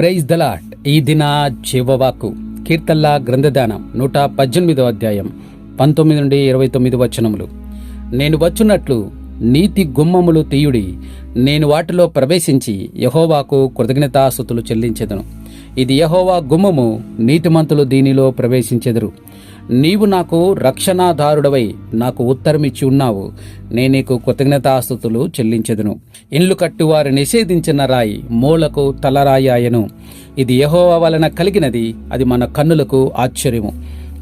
Praise దలాట్ ఈ దిన జీవవాకు కీర్తల్లా గ్రంథదానం నూట పద్దెనిమిదో అధ్యాయం పంతొమ్మిది నుండి ఇరవై తొమ్మిది వచనములు. నేను వచ్చున్నట్లు నీతి గుమ్మములు తీయుడి నేను వాటిలో ప్రవేశించి యహోవాకు కృతజ్ఞతాస్థుతులు చెల్లించెదను. ఇది యహోవా గుమ్మము నీతిమంతులు దీనిలో ప్రవేశించెదరు. నీవు నాకు రక్షణాధారుడవై నాకు ఉత్తరమిచ్చి ఉన్నావు. నేను నీకు కృతజ్ఞతాస్థుతులు చెల్లించెదను. ఇండ్లు కట్టువారు నిషేధించిన రాయి మూలకు తలరాయి ఆయను ఇది యహోవా వలన కలిగినది అది మన కన్నులకు ఆశ్చర్యము.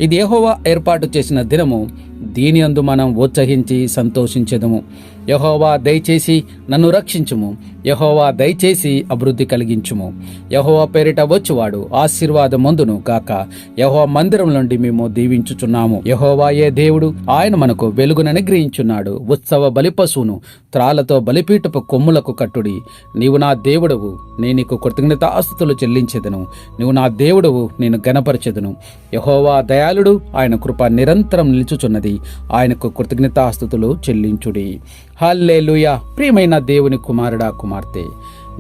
ఇది యెహోవా ఏర్పాటు చేసిన దినము దీని అందు మనం ఉత్సహించి సంతోషించెదము. యహోవా దయచేసి నన్ను రక్షించుము. యహోవా దయచేసి అభివృద్ధి కలిగించుము. యహోవా పేరిట వచ్చువాడు ఆశీర్వాదమందును గాక. యహోవా మందిరం నుండి మేము దీవించుచున్నాము. యహోవాయే దేవుడు? ఆయన మనకు వెలుగును అనుగ్రహించున్నాడు. ఉత్సవ బలిపశువును త్రాలతో బలిపీఠపు కొమ్ములకు కట్టుడి. నీవు నా దేవుడవు. నేను నీకు కృతజ్ఞత ఆస్తులు చెల్లించెదను. నువ్వు నా దేవుడవు. నేను గనపరచెదను యహోవా దయాళుడు. ఆయన కృప నిరంతరం నిలుచుచున్నది. ఆయనకు కృతజ్ఞతాస్థుతులు చెల్లించుడి. హల్లేలుయ! ప్రియమైన దేవుని కుమారుడా కుమార్తె!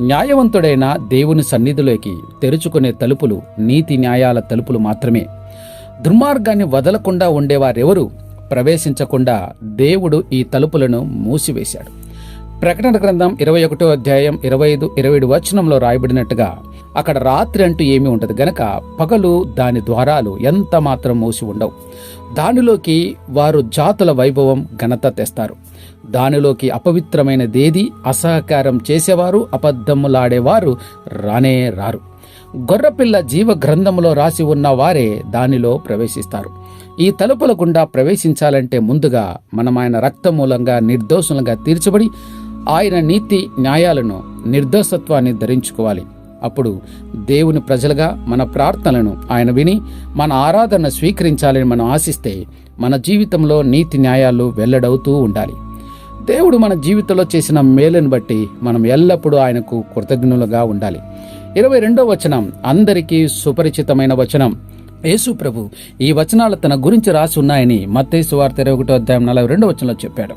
న్యాయవంతుడైన దేవుని సన్నిధిలోకి తెరుచుకునే తలుపులు నీతి న్యాయాల తలుపులు మాత్రమే. దుర్మార్గాన్ని వదలకుండా ఉండేవారెవరు ప్రవేశించకుండా దేవుడు ఈ తలుపులను మూసివేశాడు. ప్రకటన గ్రంథం ఇరవై ఒకటో అధ్యాయం ఇరవై ఐదు ఇరవై ఏడు వచనంలో రాయబడినట్టుగా అక్కడ రాత్రి అంటూ ఏమీ ఉండదు గనక పగలు దాని ద్వారాలు ఎంత మాత్రం మూసి ఉండవు. దానిలోకి వారు జాతుల వైభవం ఘనత తెస్తారు. దానిలోకి అపవిత్రమైనదేది అసహకారం చేసేవారు అబద్ధములాడేవారు రానే రారు. గొర్రపిల్ల జీవ గ్రంథములో రాసి ఉన్న వారే దానిలో ప్రవేశిస్తారు. ఈ తలుపుల గుండా ప్రవేశించాలంటే ముందుగా మనం ఆయన రక్త మూలంగా నిర్దోషులంగా తీర్చబడి ఆయన నీతి న్యాయాలను నిర్దోషత్వాన్ని ధరించుకోవాలి. అప్పుడు దేవుని ప్రజలుగా మన ప్రార్థనలను ఆయన విని మన ఆరాధన స్వీకరించాలని మనం ఆశిస్తే మన జీవితంలో నీతి న్యాయాలు వెల్లడవుతూ ఉండాలి. దేవుడు మన జీవితంలో చేసిన మేలును బట్టి మనం ఎల్లప్పుడూ ఆయనకు కృతజ్ఞులుగా ఉండాలి. ఇరవై రెండో వచనం అందరికీ సుపరిచితమైన వచనం. యేసు ప్రభు ఈ వచనాలు తన గురించి రాసి ఉన్నాయని మత్తేసు వార్త ఇరవై ఒకటో అధ్యాయం నలభై రెండో వచనంలో చెప్పాడు.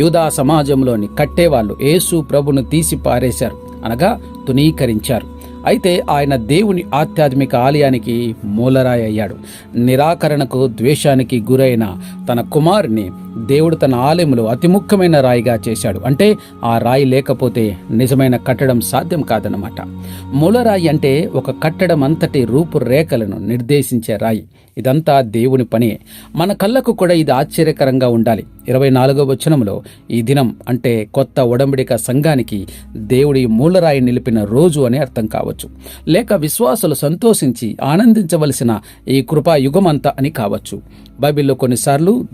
యూదా సమాజంలోని కట్టేవాళ్ళు యేసు ప్రభును తీసి పారేశారు అనగా తునీకరించారు అయితే ఆయన దేవుని ఆధ్యాత్మిక ఆలయానికి మూలరాయి అయ్యాడు. నిరాకరణకు ద్వేషానికి గురైన తన కుమారుని దేవుడు తన ఆలయంలో అతి ముఖ్యమైన రాయిగా చేశాడు. అంటే ఆ రాయి లేకపోతే నిజమైన కట్టడం సాధ్యం కాదనమాట మూలరాయి అంటే ఒక కట్టడం అంతటి రూపురేఖలను నిర్దేశించే రాయి. ఇదంతా దేవుని పని. మన కళ్ళకు కూడా ఇది ఆశ్చర్యకరంగా ఉండాలి. ఇరవై నాలుగో వచనంలో ఈ దినం అంటే కొత్త ఒడంబడిక సంఘానికి దేవుడి మూలరాయి నిలిపిన రోజు అని అర్థం కావచ్చు. లేక విశ్వాసులు సంతోషించి ఆనందించవలసిన ఈ కృపా యుగమంతా అని కావచ్చు. బైబిల్లో కొన్నిసార్లు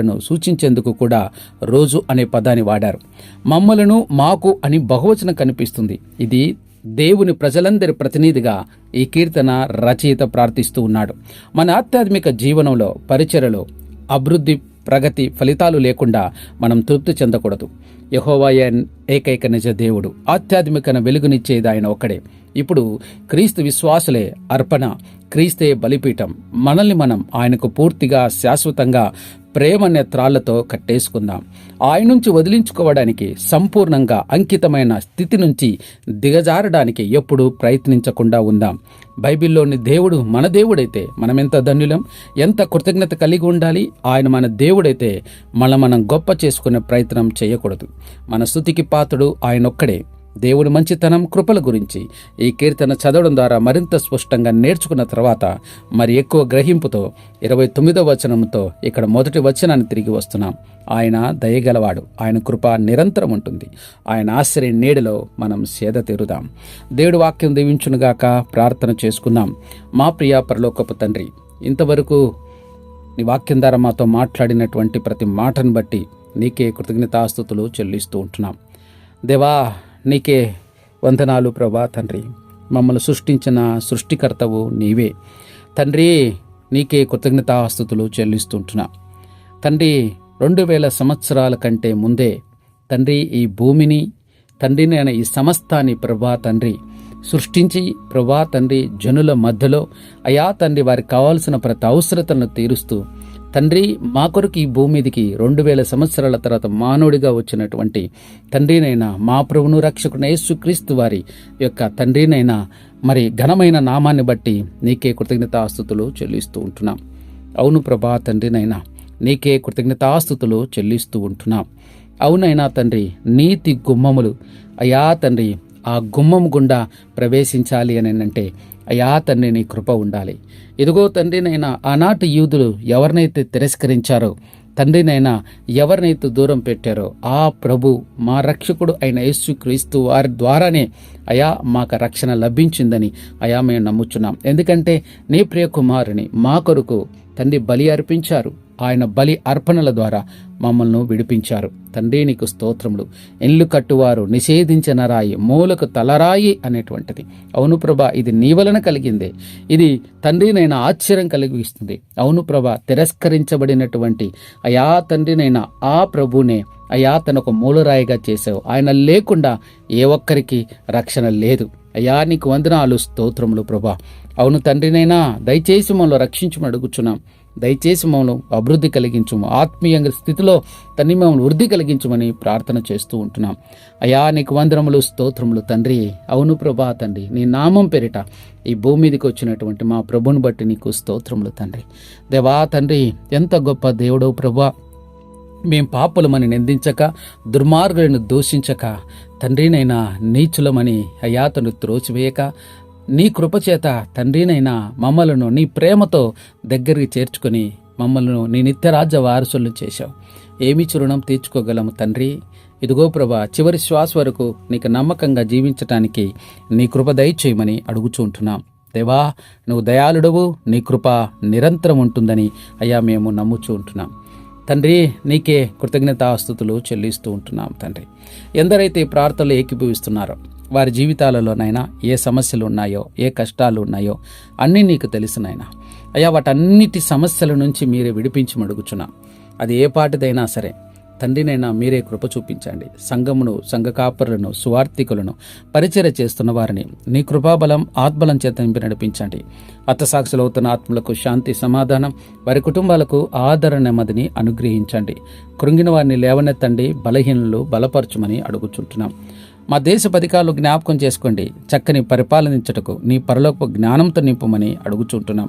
దీర్ఘకాలాలను సూచించేందుకు కూడా రోజు అనే పదాన్ని వాడారు. మమ్మలను మాకు అని బహువచనం కనిపిస్తుంది. ఇది దేవుని ప్రజలందరి ప్రతినిధిగా ఈ కీర్తన రచయిత ప్రార్థిస్తూ ఉన్నాడు. మన ఆధ్యాత్మిక జీవనంలో పరిచయలో అభివృద్ధి ప్రగతి ఫలితాలు లేకుండా మనం తృప్తి చెందకూడదు. యహోవాయ ఏకైక నిజ దేవుడు ఆధ్యాత్మికన వెలుగునిచ్చేది ఆయన ఒక్కడే. ఇప్పుడు క్రీస్తు విశ్వాసులే అర్పణ క్రీస్తే బలిపీఠం. మనల్ని మనం ఆయనకు పూర్తిగా శాశ్వతంగా ప్రేమ నేత్రాలతో కట్టేసుకుందాం. ఆయన నుంచి వదిలించుకోవడానికి సంపూర్ణంగా అంకితమైన స్థితి నుంచి దిగజారడానికి ఎప్పుడూ ప్రయత్నించకుండా ఉందాం. బైబిల్లోని దేవుడు మన దేవుడైతే మనం ఎంత ధన్యులం ఎంత కృతజ్ఞత కలిగి ఉండాలి ఆయన మన దేవుడైతే మన మనం గొప్ప చేసుకునే ప్రయత్నం చేయకూడదు. మన స్థుతికి పాత్రుడు ఆయన ఒక్కడే మంచితనం కృపల గురించి ఈ కీర్తన చదవడం ద్వారా మరింత స్పష్టంగా నేర్చుకున్న తర్వాత మరి ఎక్కువ గ్రహింపుతో ఇరవై తొమ్మిదో వచనంతో ఇక్కడ మొదటి వచనాన్ని తిరిగి వస్తున్నాం. ఆయన దయగలవాడు. ఆయన కృప నిరంతరం ఉంటుంది. ఆయన ఆశ్రయ నీడలో మనం సేద తీరుదాం. దేవుడి వాక్యం దీవించునుగాక ప్రార్థన చేసుకుందాం మా ప్రియ పరలోకపు తండ్రి ఇంతవరకు నీ వాక్యం ద్వారా మాతో మాట్లాడినటువంటి ప్రతి మాటను బట్టి నీకే కృతజ్ఞతాస్థుతులు చెల్లిస్తూ ఉంటున్నాం. దేవా నీకే వందనాలు ప్రభా తండ్రి. మమ్మల్ని సృష్టించిన సృష్టికర్తవు నీవే. తండ్రి నీకే కృతజ్ఞతాస్థుతులు చెల్లిస్తుంటున్నా తండ్రి రెండు వేల సంవత్సరాల కంటే ముందే తండ్రి ఈ భూమిని తండ్రి అనే ఈ సమస్తాన్ని ప్రభా తండ్రి సృష్టించి ప్రభా తండ్రి జనుల మధ్యలో అయా తండ్రి వారికి కావాల్సిన ప్రతి అవసరతలను తీరుస్తూ తండ్రి మా కొరకు ఈ భూమి మీదకి రెండు వేల సంవత్సరాల తర్వాత మానవుడిగా వచ్చినటువంటి తండ్రినైనా మా ప్రభును రక్షకుడు యేసుక్రీస్తు వారి యొక్క తండ్రినైనా మరి ఘనమైన నామాన్ని బట్టి నీకే కృతజ్ఞతాస్తుతులు చెల్లిస్తూ ఉంటున్నాం. అవును ప్రభా తండ్రినైనా నీకే కృతజ్ఞతాస్తుతులు చెల్లిస్తూ ఉంటున్నాం. అవునైనా తండ్రి నీతి గుమ్మములు. అయా తండ్రి ఆ గుమ్మం గుండా ప్రవేశించాలి అని అంటే అయా తండ్రి నీ కృప ఉండాలి. ఇదిగో తండ్రినైనా ఆనాటి యూదులు ఎవరినైతే తిరస్కరించారో తండ్రినైనా ఎవరినైతే దూరం పెట్టారో ఆ ప్రభు మా రక్షకుడు అయిన యేసు క్రీస్తు వారి ద్వారానే అయా మాకు రక్షణ లభించిందని అయా మేము నమ్ముచున్నాం. ఎందుకంటే నీ ప్రియ కుమారుని మా కొరకు తండ్రి బలి అర్పించారు. ఆయన బలి అర్పణల ద్వారా మమ్మల్ని విడిపించారు. తండ్రి నీకు స్తోత్రములు. ఇల్లు కట్టువారు నిషేధించిన రాయి మూలకు తలరాయి అనేటువంటిది. అవును ప్రభా ఇది నీ వలన కలిగిందే. ఇది తండ్రినైనా ఆశ్చర్యం కలిగిస్తుంది. అవును ప్రభా తిరస్కరించబడినటువంటి అయా తండ్రినైనా ఆ ప్రభునే అయా తనకు మూలరాయిగా చేసావు ఆయన లేకుండా ఏ ఒక్కరికి రక్షణ లేదు. అయా నీకు వందనాలు స్తోత్రములు ప్రభా. అవును తండ్రినైనా దయచేసి మమ్మల్ని రక్షించమని అడుగుచున్నాం. దయచేసి మమ్మల్ని అభివృద్ధి కలిగించము. ఆత్మీయ స్థితిలో తన్ని మమ్మల్ని వృద్ధి కలిగించమని ప్రార్థన చేస్తూ ఉంటున్నాం. అయా నీకు వందరములు స్తోత్రములు తండ్రి. అవును ప్రభా తండ్రి నీ నామం పేరిట ఈ భూమి మీదకి వచ్చినటువంటి మా ప్రభుని బట్టి నీకు స్తోత్రములు తండ్రి. దేవా తండ్రి ఎంత గొప్ప దేవుడవు ప్రభా. మేం పాపులమని నిందించక దుర్మార్గులను దూషించక తండ్రినైనా నీచులమని అయాతను త్రోచివేయక నీ కృపచేత తండ్రినైనా మమ్మలను నీ ప్రేమతో దగ్గరికి చేర్చుకొని మమ్మల్ని నీ నిత్యరాజ్య వారసులను చేశావు. ఏమి చురుణం తీర్చుకోగలము తండ్రి? ఇదిగో ప్రభా చివరి శ్వాస వరకు నీకు నమ్మకంగా జీవించటానికి నీ కృప దయచేయమని అడుగుచుంటున్నాం దేవా నువ్వు దయాళుడవు నీ కృప నిరంతరం ఉంటుందని అయ్యా మేము నమ్ముచూ ఉంటున్నాం. తండ్రి నీకే కృతజ్ఞతాస్థుతులు చెల్లిస్తూ ఉంటున్నాం తండ్రి. ఎందరైతే ఈ ప్రార్థనలు ఏకీభవిస్తున్నారో వారి జీవితాలలోనైనా ఏ సమస్యలు ఉన్నాయో ఏ కష్టాలు ఉన్నాయో అన్నీ నీకు తెలుసునైనా అయ్యా వాటన్నిటి సమస్యల నుంచి మీరే విడిపించి మడుగుచున్నా అది ఏ పాటిదైనా సరే తండ్రినైనా మీరే కృప చూపించండి. సంఘమును సంఘ కాపరులను సువార్థికులను పరిచయ చేస్తున్న వారిని నీ కృపాబలం ఆత్మలం చేత నింపి నడిపించండి. అత్తసాక్షులు అవుతున్న ఆత్మలకు శాంతి సమాధానం వారి కుటుంబాలకు ఆదరణ నెమ్మదిని అనుగ్రహించండి. కృంగిన వారిని లేవనెత్తండి బలహీనులు బలపరచుమని అడుగుచుంటున్నాం. మా దేశ పథకాలు జ్ఞాపకం చేసుకోండి. చక్కని పరిపాలనించటకు నీ పరలోక జ్ఞానంతో నింపమని అడుగుచుంటున్నాం.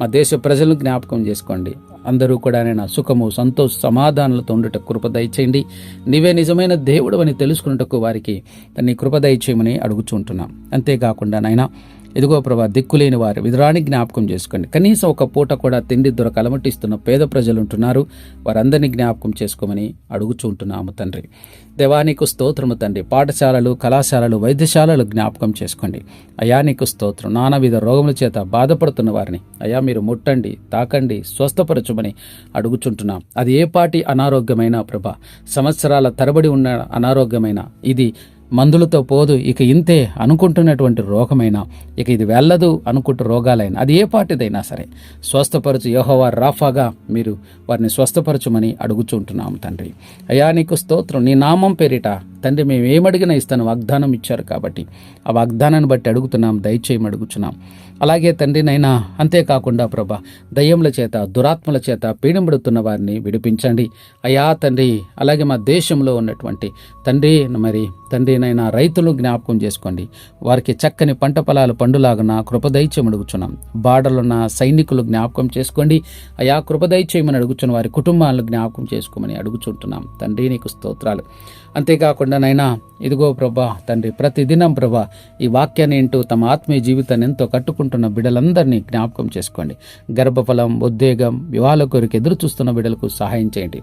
మా దేశ ప్రజలను జ్ఞాపకం చేసుకోండి. అందరూ కూడా నేను సుఖము సంతోష సమాధానాలతో ఉండుట కృప దయచేయండి. నీవే నిజమైన దేవుడు అని తెలుసుకున్నటకు వారికి నీ కృప దయచేయమని అడుగుచుంటున్నాం. అంతేకాకుండా నాయన ఇదిగో ప్రభా దిక్కులేని వారు. విధురాని జ్ఞాపకం చేసుకోండి. కనీసం ఒక పూట కూడా తిండి దొరక అలమటిస్తున్న పేద ప్రజలు ఉంటున్నారు. వారందరినీ జ్ఞాపకం చేసుకోమని అడుగుచుంటున్నాము తండ్రి. దేవానికి స్తోత్రము తండ్రి. పాఠశాలలు కళాశాలలు వైద్యశాలలు జ్ఞాపకం చేసుకోండి. అయా నీకు స్తోత్రం. నానావిధ రోగముల చేత బాధపడుతున్న వారిని. అయా మీరు ముట్టండి తాకండి స్వస్థపరచమని అడుగుచుంటున్నాం. అది ఏ పాటి అనారోగ్యమైన ప్రభ సంవత్సరాల తరబడి ఉన్న అనారోగ్యమైన. ఇది మందులతో పోదు ఇక ఇంతే అనుకుంటున్నటువంటి రోగమైనా ఇక ఇది వెళ్ళదు అనుకుంటు రోగాలైనా అది ఏ పాటిదైనా సరే స్వస్థపరచు యహోవా రాఫాగా మీరు వారిని స్వస్థపరచుమని అడుగుచుంటున్నాము తండ్రి. అయా నీకు స్తోత్రం నీ నామం పేరిట తండ్రి మేము ఏమడిగినా ఇస్తాను వాగ్దానం ఇచ్చారు కాబట్టి. ఆ వాగ్దానాన్ని బట్టి అడుగుతున్నాం దయచేయం అడుగుచున్నాం. అలాగే తండ్రినైనా అంతేకాకుండా ప్రభా దయ్యముల చేత దురాత్మల చేత పీడింబడుతున్న వారిని విడిపించండి. అయా తండ్రి అలాగే మా దేశంలో ఉన్నటువంటి తండ్రి మరి తండ్రినైనా రైతులు జ్ఞాపకం చేసుకోండి. వారికి చక్కని పంట పొలాలు పండులాగున కృపదైత్యం అడుగుచున్నాం. బాడలున్న సైనికులు జ్ఞాపకం చేసుకోండి. అయా కృపదైత్యమని అడుగుచున్న వారి కుటుంబాలను జ్ఞాపకం చేసుకోమని అడుగుచుంటున్నాం. తండ్రి నీకు స్తోత్రాలు. అంతేకాకుండా నైనా ఇదిగో ప్రభా తండ్రి ప్రతిదినం ప్రభా ఈ వాక్యాన్ని ఇంటూ తమ ఆత్మీయ జీవితాన్ని ఎంతో కట్టుకుంటున్న బిడ్డలందరినీ జ్ఞాపకం చేసుకోండి. గర్భఫలం ఉద్వేగం వివాహాల కొరకు ఎదురు చూస్తున్న బిడ్డలకు సహాయం చేయండి.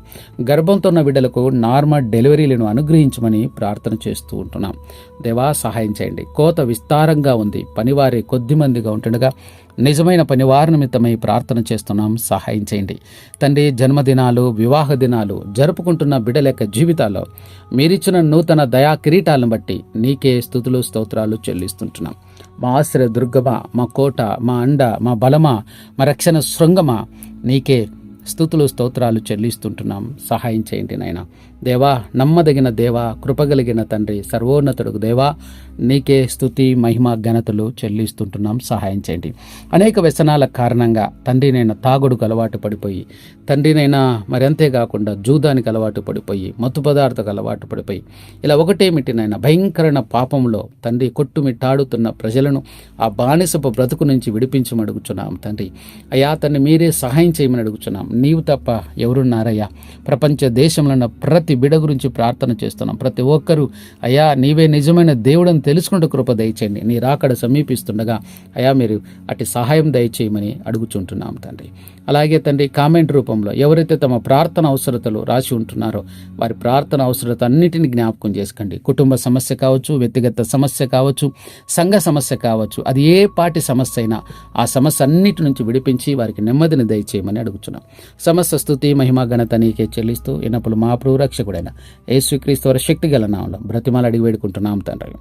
గర్భంతో ఉన్న బిడ్డలకు నార్మల్ డెలివరీలను అనుగ్రహించమని ప్రార్థన చేస్తూ ఉంటున్నాం. దేవా సహాయం చేయండి. కోత విస్తారంగా ఉంది. పనివారి కొద్ది మందిగా ఉంటుండగా నిజమైన పనివారి నిమిత్తమై ప్రార్థన చేస్తున్నాం. సహాయం చేయండి. తండ్రి జన్మదినాలు వివాహ దినాలు జరుపుకుంటున్న బిడ్డల యొక్క జీవితాల్లో మీరిచ్చిన నూతన దయా కిరీటాలను బట్టి నీకే స్థుతులు స్తోత్రాలు చెల్లిస్తుంటున్నాం. మా ఆశ్రయ దుర్గమ మా కోట మా అండ మా బలమా మా రక్షణ శృంగమ నీకే స్థుతులు స్తోత్రాలు చెల్లిస్తుంటున్నాం. సహాయం చేయండి నాయన. దేవా నమ్మదగిన దేవా కృపగలిగిన తండ్రి సర్వోన్నతుడు దేవా నీకే స్థుతి మహిమ ఘనతలు చెల్లిస్తుంటున్నాం. సహాయం చేయండి. అనేక వ్యసనాల కారణంగా తండ్రినైనా తాగుడుకు అలవాటు పడిపోయి తండ్రినైనా మరి అంతేకాకుండా జూదానికి అలవాటు పడిపోయి మత్తు పదార్థకు అలవాటు పడిపోయి ఇలా ఒకటేమిటినైనా భయంకరమైన పాపంలో తండ్రి కొట్టుమిట్టాడుతున్న ప్రజలను ఆ బానిసపు బ్రతుకు నుంచి విడిపించమడుగుచున్నాం తండ్రి. అయ్యా తండ్రి మీరే సహాయం చేయమని అడుగుచున్నాం. నీవు తప్ప ఎవరున్నారయ్యా? ప్రపంచ దేశంలో ప్రతి ప్రతి బిడ గురించి ప్రార్థన చేస్తున్నాం. ప్రతి ఒక్కరూ అయ్యా నీవే నిజమైన దేవుడని తెలుసుకుంటూ కృప దయచేయండి. నీ రాకడ సమీపిస్తుండగా అయ్యా మీరు అటు సహాయం దయచేయమని అడుగుచుంటున్నాం తండ్రి. అలాగే తండ్రి కామెంట్ రూపంలో ఎవరైతే తమ ప్రార్థన అవసరతలు రాసి ఉంటున్నారో వారి ప్రార్థన అవసరత అన్నిటిని జ్ఞాపకం చేసుకోండి. కుటుంబ సమస్య కావచ్చు వ్యక్తిగత సమస్య కావచ్చు సంఘ సమస్య కావచ్చు అది ఏ పాటి సమస్య అయినా ఆ సమస్య అన్నిటి నుంచి విడిపించి వారికి నెమ్మదిని దయచేయమని అడుగుతున్నాం సమస్య స్థుతి మహిమ ఘనత నీకే చెల్లిస్తూ ఎన్నప్పుడు మా ప్రూరక్ష రక్షకుడైన యేసుక్రీస్తు వారి శక్తి గల నామం. బ్రతిమాలు అడిగి వేడుకుంటున్నాం తండ్రి.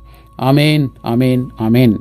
Amen amen amen.